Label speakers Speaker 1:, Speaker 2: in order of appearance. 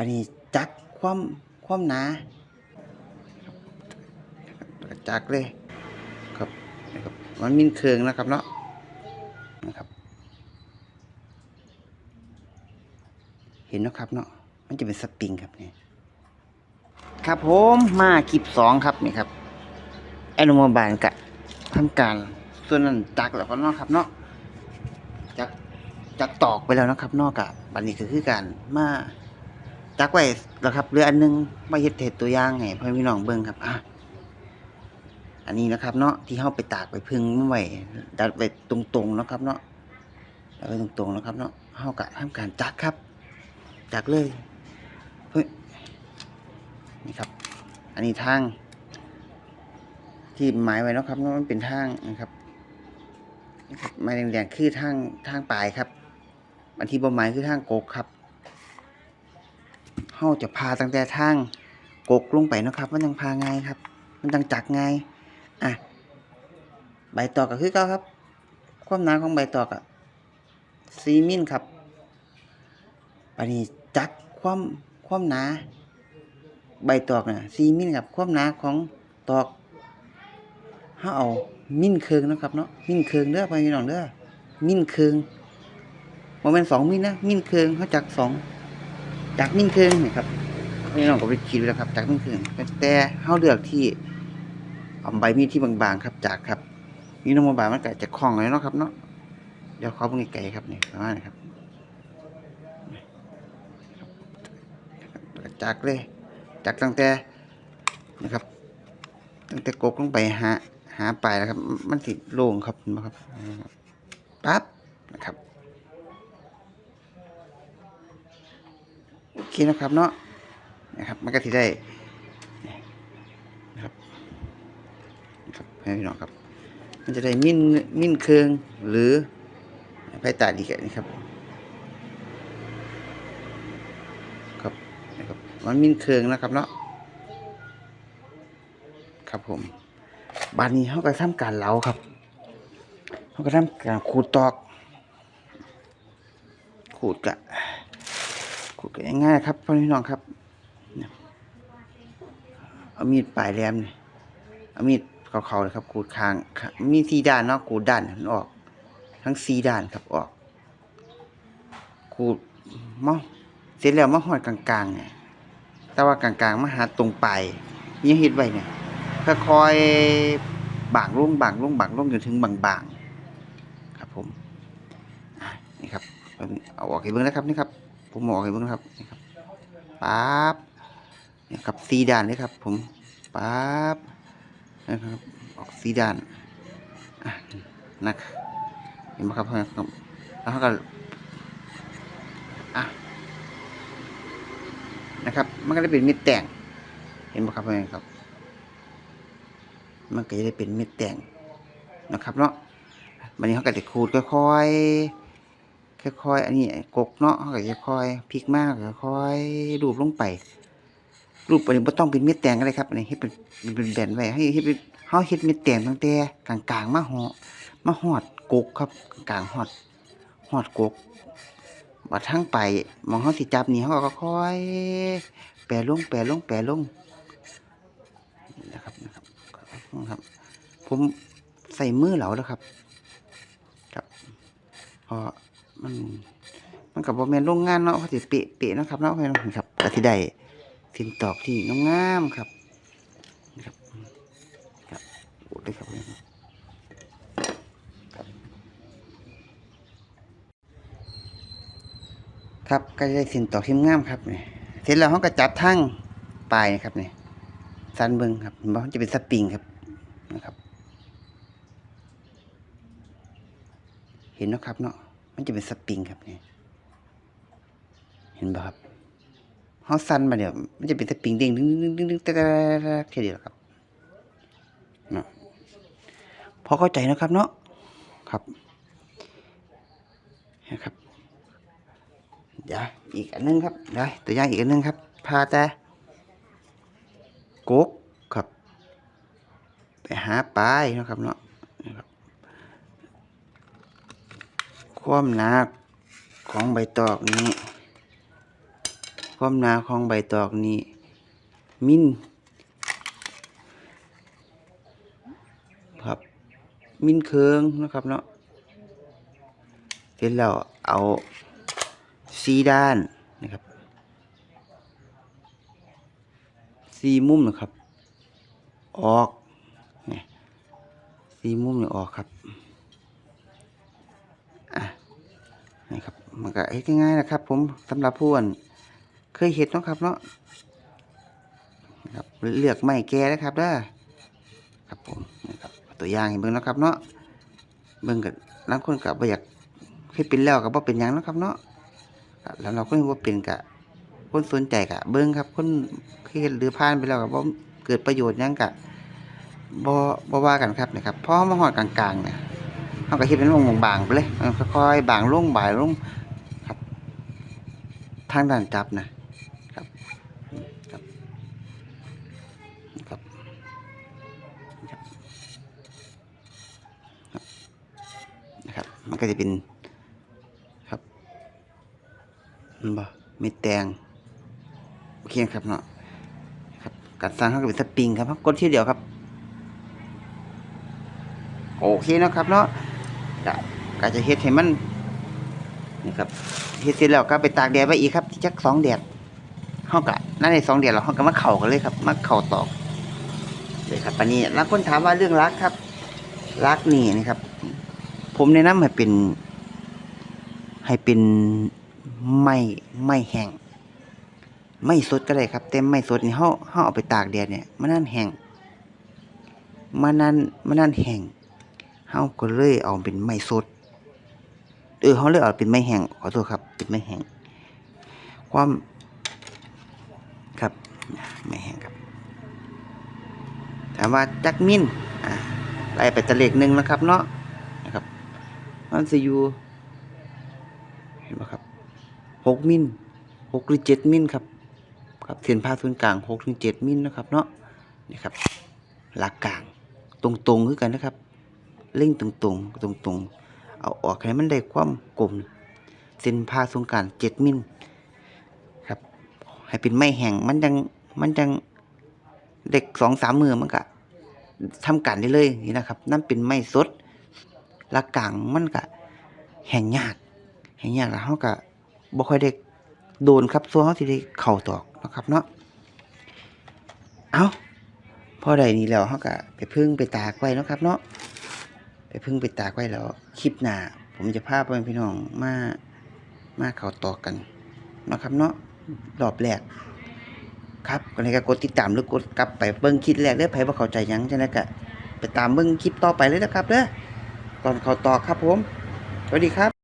Speaker 1: ันนี้จักความความหนาจักเลยครับนะครับมันมินเคืองนะครับเนาะนะครับ เห็นนะครับเนาะมันจะเป็นสปริงครับเนี่ยครับผมมาคลิปสองครับนี่ครับแอนุมบานกะทำการส่วนนั้นจักแล้วก็นาะครับเนาะจักจักตอกไปแล้วนะครับ นอกกะบัดนี้คือการมา จักไว้แล้วครับเหลืออันหนึงมาเฮ็ดเทศตัวอย่างให้พ่อพี่น้องเบิ่งครับอะอันนี้นะครับ เนาะที่เฮาไปตากไปพึ่งมาไว้ดัดไว้ตรงๆนะครับ เนาะดัดไว้ตรงๆนะครับ เนาะเฮากะทำการจักครับ จักเลยเฮ้ยนี่ครับ อันนี้ทางที่หมายไว้เนาะครับว่าะมันเป็นทางนะครับนะครับหมายแดงๆคือทางทางปลายครับอันที่บ่หมายคือทางโกกครับ เฮาจะพาตั้งแต่ทางกกลงไปนะครับ มันยังพาง่ายครับ มันจังจักง่ายอะใบตอกก็คือเก่าครับ ความหนาของใบตอกอะซีมิลครับอันนี้จักความความหนา ใบตอกน่ะซีมิลครับความหนาของตอกเฮาเอามิ้นเคืองนะครับเนาะมิ้นเคืองเด้อพี่น้องเด้อมิ้นเคืองบ่แม่นสองมิ้นนะมิ้นเคืองเฮาจากสอง จากมิ้นเคืองนี่ครับพี่น้องก็ไปคิดแล้วครับจากมิ้นเคืองแต่เฮาเลือกที่เอาใบมีดที่บางๆครับ จากครับมีน้ำมันบางมันก็จะคล่องเลยเนาะครับเนาะเดี๋ยวเขอเบิ่งไกลครับนี่ประมาณนี้ครับจากเลยจากตั้งแต่นะครับ ตั้งแต่กกลงไปหาหาปลายนะครับ มันติดโล่งครับนไหมครับปั๊บ โอเคนะครับเนาะนะครับมันก็ที่ได้นะครับนะครับให้พี่น้องครับ มันจะได้มิ้นมิ้นเคืองหรือไผ่ตาดีกันนี่ครับครับนะครับมันมิ้นเคืองนะครับเนาะครับผมบานนี้เขาก็ทำการเหลาครับเขาก็ทำการขูดตอกขูดกะ ขูดกะง่ายๆครับพ่อพี่น้องครับเอามีดปลายแหลมนี่เอามีดเขาๆเลยครับขูดคางมีสีด้านเนาะขูดด้านนั้นออก ทั้งสีด้านครับออกขูดมาเสร็จแล้วมาหอดกลางๆเนี่ยแต่ว่ากลางๆมาหาตรงปลายยังเฮ็ดไว้เนี่ยค่อยๆบางลงบางลงบางลงจนถึงบางๆครับผมนี่ครับเอาออกให้เบิ่งนะครับนี่ครับ ผมเออกให้เบิ่งครับนี่ครับปั๊บนี่ครับสีด้านเลยครับ ผมปั๊บนะครับออกสีด้านอะนะครับเห็นไหมครับครับแล้วเขาก็อะนะครับ มันก็ได้เป็นมิดแต่งเห็นไหมครับเพื่อนครับ มันก็จะได้เป็นเม็ดแตงนะครับเนาะวันนี้เขาก็จะขูดค่อยๆ ค่อยๆอันนี้กกเนาะเขาก็จะค่อยพลิกมากค่อยๆรูปลงไป รูปอันนี้ไม่ต้องเป็นเม็ดแตงก็ได้ครับอันนี้ให้เป็นเป็นแบนไว้ให้ให้เป็นเขาเฮ็ดเม็ดแตงตั้งแต่กลางๆมาหอมาหอดกกครับกลางหอดหอดกกบัดทั้งไปมองเขาสิจับนี่เขาก็ค่อย แปรลงแปรลงแปรลงนะครับนะครับครับ ผมใส่มือเหลาแล้วครับ ครับพร มันมันกับบอแมนโรงงานเนาะเขาสิเปะเปะๆนะครับเนาะเพื่อนครับแต่ที่ได้สินตอกที่งามๆครับนะครับครับโอ้เลยครับพื่นครับครับก็จะได้สินตอกที่งามครับเนี่ยเสร็จแล้วเขาก็จับทั้งปลายนะครับเนี่ยสันเบิงครับมันจะเป็นสปริงครับนะครับ เห็นเนาะครับเนาะ มันจะเป็นสปริงครับเนี่ยเห็นบ่ครับเฮาสันมาเดี๋ยวมันจะเป็นสปริงเด้งดึงดึงดึงดึงแต่แค่เดียวครับเนาะพอเข้าใจนะครับเนาะครับนะครับเดี๋ยวอีกอันนึงครับได้ตัวอย่างอีกอันนึงครับพาแต่กกครับ ไปหาปลายนะครับเนาะนะครับ ความหนาของใบตอกนี้ ความหนาของใบตอกนี้ มินครับ มินเคืองนะครับเนาะเสร็จแล้วเอาสีด้านนะครับสีมุมนะครับ ออกนี่สีมุมนี่ยออกครับอะ นี่ครับมันก็เฮ็ดง่ายๆนะครับ ผมสำหรับผู้อ่นเคยเห็ดเนาะครับเนาะครับเลือกไม้แก่นะครับเด้อครับผมนะครับตัวอย่างให้เบิ่งนะครับเนาะเบิ่งกับลางคนกับบ่อยากเคยเป็นแล้วก็บ่เป็นหยังนะครับเนาะแล้วเราก็บ่เป็นกะคนสนใจกะเบิ่งครับ คนเคยเฮ็ดหรือผ่านไปแล้วก็บ่เกิดประโยชน์หยังกะบ่บ่ว่ากันครับนะครับพอมาฮอดกลางๆเนี่ย เฮาก็เฮ็ดเป็นวงบางๆไปเลยมันค่อยๆบางลงบ่ายลงครับ ทางด้านจับนะครับครับครับนะครับ มันก็จะเป็นครับมันบ่เม็ดแตงโอเคครับเนาะครับการสร้างเขาก็เป็นสปริงครับกดที่เดียวครับ โอเคเนาะครับเนาะ ก็ก็จะเฮ็ดให้มันนี่ครับเฮ็ดเสร็จแล้วก็ไปตากแดดไว้อีกครับจักสองแดดเฮาก็นั่นในสองแดดแล้วเฮาก็มาเข้ากันเลยครับมาเข้าตอกเลยครับปานนี้แล้วคนถามว่าเรื่องรักครับ รักนี่นะครับ ผมแนะนำให้เป็น ให้เป็นไม้ไม้แห้งไม่สดก็ได้ครับแต่ไม่สดนี่เฮาเฮาเอาไปตากแดดเนี่ยมันนั่นแห้งมันนั่นมันนั่นแห้ง เฮาก็เลยเอาเป็นไม้สดเออเฮาเลยเอาเป็นไม้แห้งขอโทษครับ เป็นไม้แห้งความครับไม้แห้งครับ ถามว่าจักมินอ่าไล่ไปตะเลขหนึ่งนะครับเนาะนะครับมันจะอยู่เห็นไหมครับหกมิลหกหรือเจ็ดมิลครับครับเส้นผ่าศูนย์กลางหกถึงเจ็ดมิลนะครับเนาะนี่ครับหลักกลางตรงๆคือกันนะครับ เล่งตรงๆตรงๆเอาออกให้มันได้ความกลมเส้นผ่าศูนย์กลางเจ็ดมิลครับ ให้เป็นไม้แห้งมันจังมันจังเด็กสองสามมือมันก็ทำการได้เลยนี่นะครับ นั่นเป็นไม้สดลักกลางมันก็แห้งยากแห้งยากแล้วเขาก็บ่ค่อยได้โดนครับส่วนเขาที่ได้เข่าตอกนะครับเนาะเอาพอได้นี่แล้วเขาก็ไปพึ่งไปตากไว้เนาะครับเนาะ ไปพึ่งไปตากไว้แล้ว คลิปหน้าผมจะพาพ่อแม่พี่น้องมามาเข่าต่อกันนะครับเนาะรอบแรกครับก็เลยก็กดติดตามหรือกดกลับไปเบิ้งคลิปแรกเด้อไผบ่เข้าใจยังจังได๋ก็ไปตามเบิ้งคลิปต่อไปเลยนะครับเด้อก่อนเขาต่อครับผมสวัสดีครับ